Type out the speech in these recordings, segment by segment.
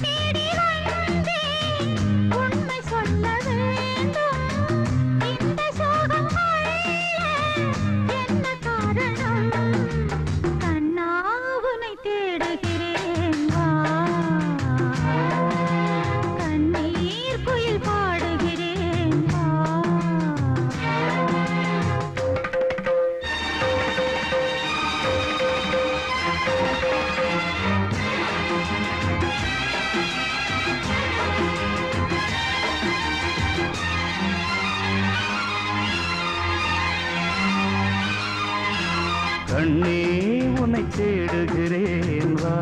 உன்னை கண்ணே உன்னை தேடுகிறேன் வா.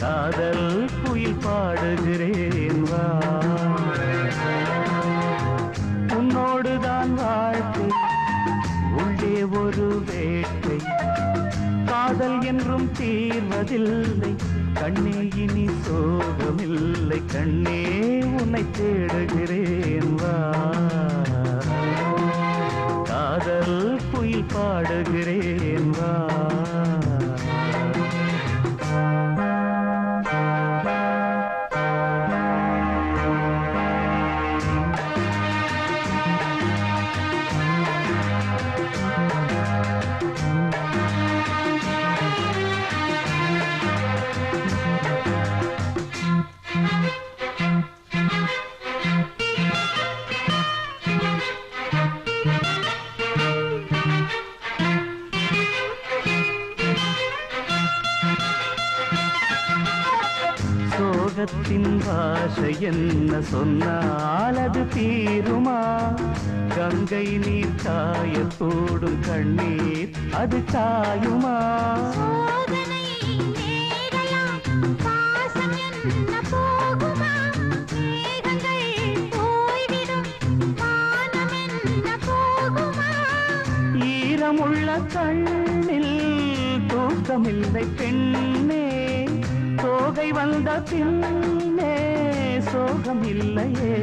காதல் குயில் பாடுகிறேன் வா. உன்னோடுதான் வாழ்க்கை உள்ளே ஒரு வேட்டை. காதல் என்றும் தீர்வதில்லை கண்ணே இனி சோகமில்லை. கண்ணே உன்னை தேடுகிறேன் சோகத்தின் பாஷை என்ன சொன்னால் அது தீருமா? கங்கை நீர் காயத்தோடும் கண்ணீர் அது காயுமா ஈரமுள்ள கண்ணில் தூக்கமில்லை பெண்ணே. சோகை வந்த பின்னே சோகம் இல்லையே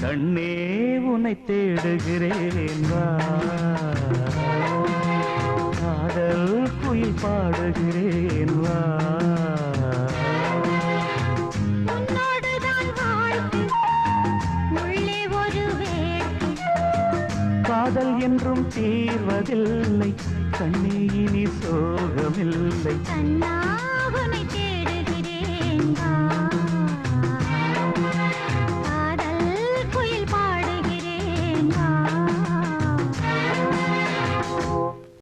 கண்ணே உன்னை தேடுகிறேன் வா. காதல் குயில் பாடுகிறேன் வா. காதல் என்றும் தீர்வதில்லை. கண்ணே இனி சோகமில்லை. கண்ணா உன்னை தேடுகிறேன்